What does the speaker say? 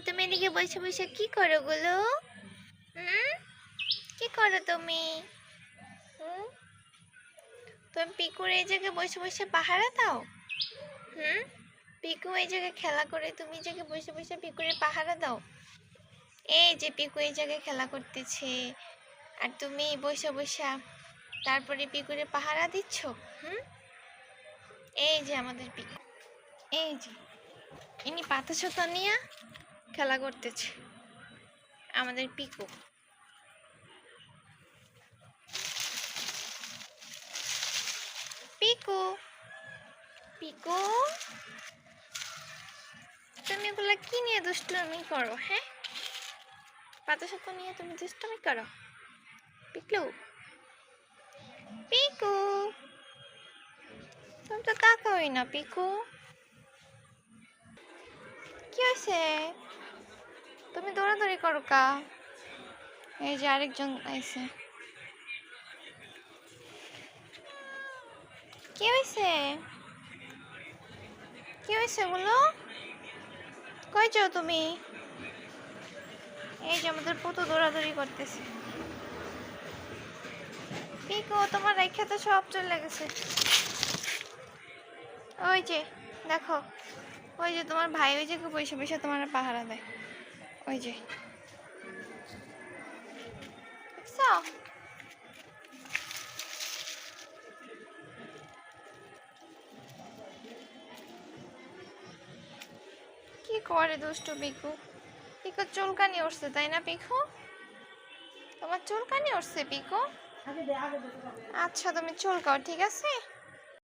তুমি এদিকে বসে বসে কি করো গুলো? হুম? কি করো তুমি? হুম? তুমি পিকুর এই জায়গায় বসে বসে পাহারা দাও। হুম? পিকু এই জায়গায় খেলা করে, তুমি এই জায়গায় বসে বসে পিকুরে পাহারা দাও। এই যে পিকু এই জায়গায় খেলা করতেছে। আর তুমি বসে বসে তারপরে পিকুরে পাহারা দিচ্ছ? হুম? এই যে আমাদের পিকু। এই যে। ইনি পাতা নিয়ে খেলা করতেছে। আমাদের পিকো। পিকো। পিকো। তুমি এগুলো কি নিয়ে দুষ্টুমি করো হ্যাঁ? পাতা সাথে নিয়ে তুমি দুষ্টুমি করো? পিকলু পিকু। তুমি তো তাকাওই না, পিকু। কি হয়েছে তুমি দৌড়াদৌড়ি করো কা। এই যে আরেকজন আইছে। কি হয়েছে কি হয়েছে বলো কই তুমি? এই যে আমাদের পুতো দৌড়াদৌড়ি করতেছে। পিকো, তোমার রেখে তো সব চলে গেছে। ওই যে, দেখো। ওই যে তোমার ভাই, ওই যে বসে বসে তোমার পাহারা দেয়। ওই যে। কি করে দুষ্টু পিকু পিকু চুলকানি উঠছে তাই না পিকু তোমার চুলকানি উঠছে পিকু আচ্ছা তুমি চুলকাও ঠিক আছে?